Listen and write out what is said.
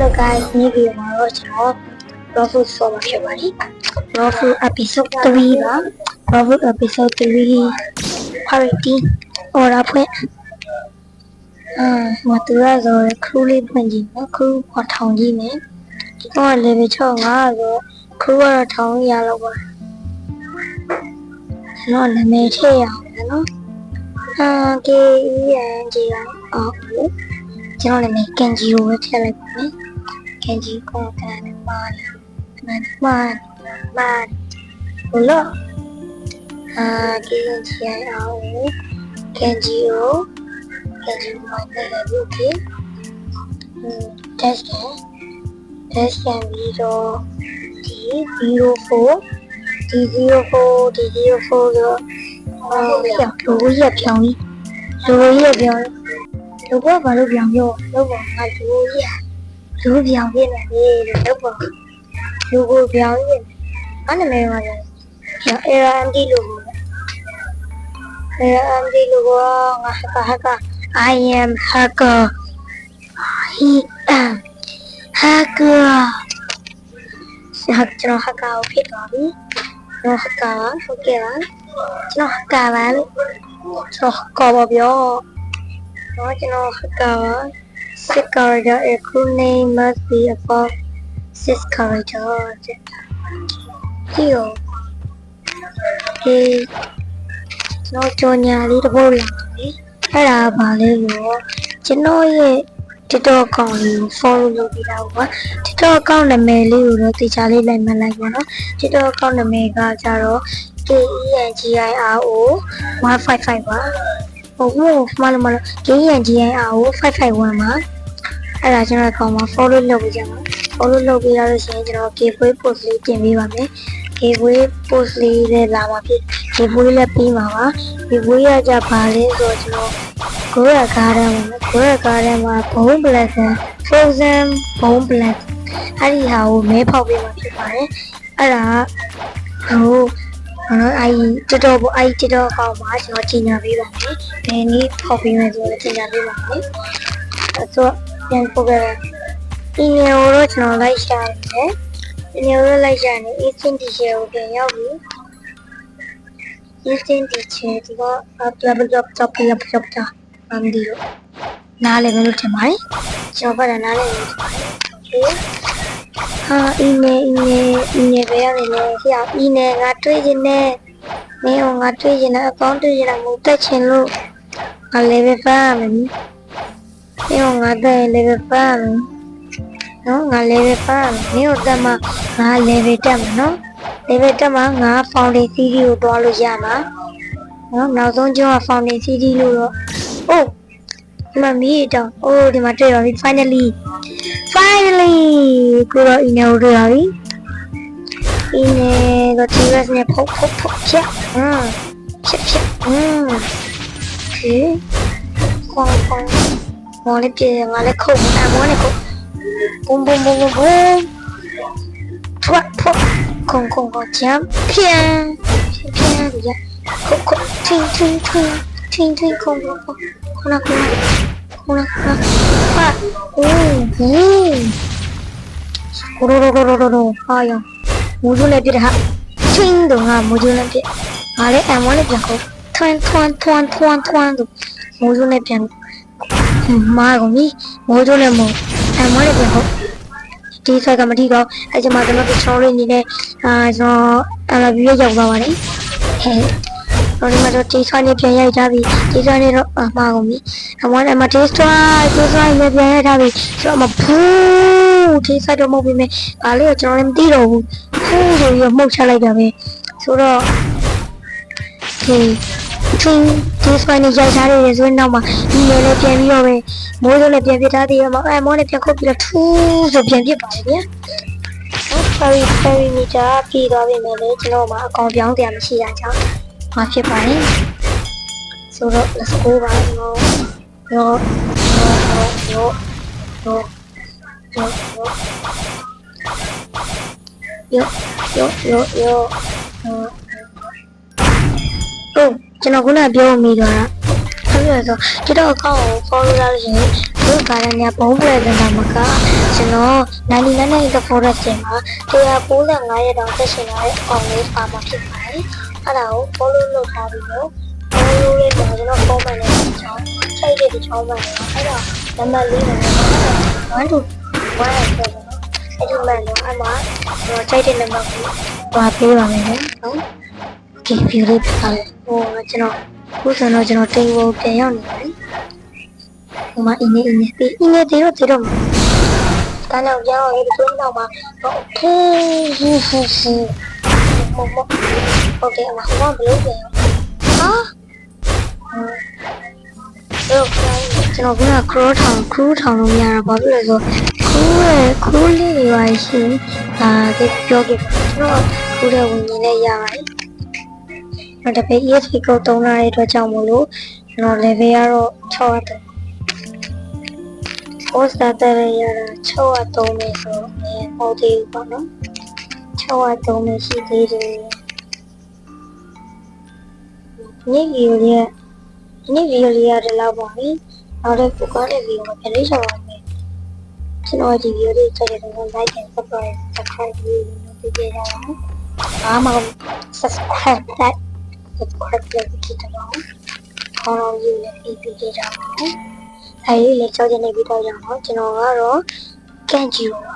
Hello guys ဒီဗီဒီယိုမှာတော့ကျွန်တော် raw food ဆော့မှာဖြစ်ပါတယ် raw food episode 3ပါ raw food episode 3 parity order ဖွင့်အာမတူရဆိုရခရူးလေးဖွင့်ကြည့်နော်ခရူးပေါ်ထောင်ကြည့်မယ်ဒီကောင်က level 6 5ဆိုခရူးကတော့ထောင်ရလောက်ပါကျွန်တော်နာမည်ထည့်ရအောင်နော်အာ K E N G I O ကျွန်တော်နာမည်ကန်ဂျီကိုပဲထည့်လိုက်ပါမယ် 天气空干的妈呀，妈妈妈妈，好了，啊，天气还好，天气好，天气妈的还不错，嗯，但是，但是还没到，第第六号，第第六号，第第六号的，啊，飘飘一下，飘一下，飘一下，飘，飘过吧，飘飘，飘过吧，飘一下。 လို့ရပြောင်းကြီးလိုရပြောင်းလူကဘာလို့ပြောင်းပြောလို့ပေါ့ငါလူရလူပြောင်းပြနေတယ်လို့ပေါ့လူကိုပြောင်းရင်အဲ့နာမည်ကလည်းပြောင်း ARMD လို့ပေါ့ ARMD လို့ကငါဟက်ကဟက်က I am hacker he am hacker ဆက်ကျွန်တော် hacker ကိုဖြစ်သွားပြီကျွန်တော် hacker ပါဟုတ်ကဲ့ပါကျွန်တော် hacker ပါလို့ကျွန်တော် hacker ပါပြောတော့ကျွန်တော်ခကပါ six character a crew name must be above six character ဒီရောဒီကျွန်တော်ကြော်ညာလေးတစ်ပုတ်လာတယ်အဲ့ဒါကဘာလဲလို့ကျွန်တော်ရဲ့ TikTok account လေးကို follow လုပ်ပြီးသားပေါ့ TikTok account နာမည်လေးကိုတော့တေချာလေးလိုက်မှတ်လိုက်ပါနော် TikTok account နာမည်ကကြတော့ KENGIRO 155ပါ ဟုတ်ဘူးမလို့မလို့ GNGIR ကို551မှာအဲ့ဒါကျွန်တော်ကောင်မှာ follow လုပ်ပေးကြမှာ follow လုပ်ပေးရလို့ရှိရင်ကျွန်တော် giveaway post လေးတင်ပေးပါမယ် giveaway post လေးလည်းလာမှာဖြစ် giveaway လည်းပြီးမှာပါ giveaway ရကြပါလဲဆိုတော့ကျွန်တော် Gora Garden မှာ Gora Garden မှာ Bone Black Frozen Bone Black အဲ့ဒီဟာကိုမဲဖောက်ပေးမှာဖြစ်ပါတယ်အဲ့ဒါ ကဟိုနော်အဲ့တော်တော်ပေါ့အဲ့တော်တော်ကောင်းပါကျွန်တော်ကြီးညာပေးပါမယ်။ဘယ်နည်းဖောက်ပေးမယ်ဆိုတော့ကြီးညာပေးပါမယ်။အဲ့တော့ပြန်ပို့ခဲ့တယ်။ email ကိုတော့ကျွန်တော်လိုက်ရှာတယ်။ email ကိုလိုက်ရှာနေ instant teacher ကိုပြန်ရောက်ပြီ။ instant teacher ဒီက level up top up up up အမ်ဒီလို့နားလည်းမလို့ထင်ပါတယ်။ကျွန်တော်ဘာနားလည်းလို့ထင်ပါတယ်။ Okay ဟာအီးမေးလ်အီးမေးလ်အီးမေးလ်ပဲရတယ်လေဆရာအီးမေးလ်ငါတွေးခြင်းနဲ့မင်းကငါတွေးခြင်းနဲ့အကောင့်တွေးခြင်းနဲ့မဟုတ်တက်ချင်လို့ငါ level 5ရမယ်မင်းကငါတက် level 5ရမယ်နော်ငါ level 5ရမယ်မင်းတို့တက်မှငါ level တက်မှာနော် level တက်မှငါ foundation CD ကိုတွားလို့ရမှာနော်နောက်ဆုံးကျတော့ foundation CD လို့တော့အိုးဒီမှာမီးတောင်အိုးဒီမှာတွေ့ပါပြီ finally 빨리 그거 이네 오르라이? 이네 이거 들면서 그냥 폭폭폭 키응응그 꽝꽝. 원래 뛰어 원래 코나 원래 코. 봄봄봄봄봄. 투악 투악 콩콩콩 참 피앙 피앙 야 코코. 트윙 트윙 트윙 콩콩콩. 코나 코나 코나 코나. ခုနခုနခုနခုနဟာအိုးဟင်းရိုးရိုးရိုးရိုးရိုးဟာယောမိုးကျနဲ့ပြတဲ့ဟာချင်းတော့ငါမိုးကျနဲ့ပြငါလည်းအမ်ဝနဲ့ပြန်ခုထွန်းထွန်းထွန်းထွန်းထွန်းတော့မိုးကျနဲ့ပြန်မာကုန်ပြီမိုးကျနဲ့မိုးအမ်ဝနဲ့ပြန်ခုဒီဆိုင်ကမထီတော့အဲကျမကျွန်တော်တို့ချောလေးနေနဲ့အာကျွန်တော်အလာပြီးရောက်သွားပါတယ်ဟဲ့ တော့ဒီမှာတော့တီဆွားနေပြန်ရိုက်ထားပြီတီဆွားနေတော့အမှားကုန်ပြီအမအမတီဆွားတီဆွားနေပြန်ရိုက်ထားပြီဆိုတော့မဖူးတီဆွားတော့မဟုတ်ပြီမဲ့ဒါလေးကကျွန်တော်လည်းမသိတော့ဘူးဖူးဆိုပြီးမှုတ်ချလိုက်တာပဲဆိုတော့ဒီချင်းဒီဆွားနေရိုက်ထားတယ်ဆိုရင်တော့မှဒီလေလည်းပြန်ပြီးတော့ပဲမိုးစိုးလည်းပြန်ပြထားသေးတယ်မအဲမောလည်းပြန်ခုတ်ပြီးတော့ထူးဆိုပြန်ပြပါလေဗျာ ferry ferry meter ပြည်သွားပြီမယ်လေကျွန်တော်မှာအကောင်ပြောင်းတရားမရှိတာကြောင့် မှာဖြစ်ပါတယ်ဆိုတော့ let's go ပါတော့တော့တော့တော့တော့တော့ယောယောယောယောဟုတ်ကျွန်တော်ခုနပြောမိတော့ဆိုရဆိုကျွန်တော်အကောင့်ကို follow လုပ်လို့ရှိရင်ဒီဘာသာညာဘုံပွဲတဲ့နာမကကျွန်တော်99 the forest မှာ195ရက်တောင်တက်ရှင်လာတဲ့အကောင့်လေးပါမှာဖြစ်ပါတယ် အဲ့ဒါကို follow လုပ်ထားပြီးတော့ follow လေးမှာကျွန်တော် comment လေးတစ်ချောင်းချိုက်တဲ့တစ်ချောင်းပါတော့အဲ့တော့နံပါတ်လေးနဲ့1 2 1ရဲ့ဆိုတော့အဲ့ဒီမှာတော့အမှားကျွန်တော်ချိုက်တဲ့နံပါတ်ကိုသွားပေးပါမယ်နော်ဒီဗီဒီယိုလေးပါဟိုကျွန်တော်ခုဆိုတော့ကျွန်တော်တိမ်ဝပြန်ရောက်နေတယ်ဟိုမှာအင်းနေအင်းနေပြီးအင်းနေတေတော့တေတော့ဒါနောက်ကြောင်းလေးဒီလိုတော့မှာဟုတ်ကဲ့ဟူဟူဟူ ပုံပေါ့ဟုတ်တယ်အမဟိုကဘလို့ပြန်ဟာတော့ကျွန်တော်ကခရိုးထောင်ခရိုးထောင်လို့မရတော့ဘာဖြစ်လဲဆိုခရိုးရဲ့ခရိုးလေးတွေပါရှင်ဒါကပြောပြကျွန်တော်ခရိုးရဲ့ဝင်ကြီးနဲ့ရပါတယ်ဒါပေမဲ့ ESP ကိုသုံးလာတဲ့အတွက်ကြောင့်မို့လို့ကျွန်တော် level ကတော့6ရတယ် Costa တဲ့ရတာ6ရ3ပဲဆိုတော့မဟုတ်သေးဘူးပေါ့နော် 603ပဲရှိသေးတယ်နေ့ဗီဒီယိုလေးနေ့ဗီဒီယိုလေးရတယ်လောက်ပါပြီနောက်တဲ့ကိုကောင်းတဲ့ဗီဒီယိုကိုပြန်လေးဆောင်ပါမယ်ကျွန်တော်ဒီဗီဒီယိုလေးကြည့်တဲ့တော့ like and subscribe subscribe လေးလုပ်ပေးကြပါဦးအားမ subscribe that subscribe လေးကြည့်တော့ခေါင်းအောင်ယူနေပြီးကြကြပါဦးအဲဒီလေကြောချင်နေပြီးတော့ရအောင်ကျွန်တော်ကတော့ကန်ဂျီကို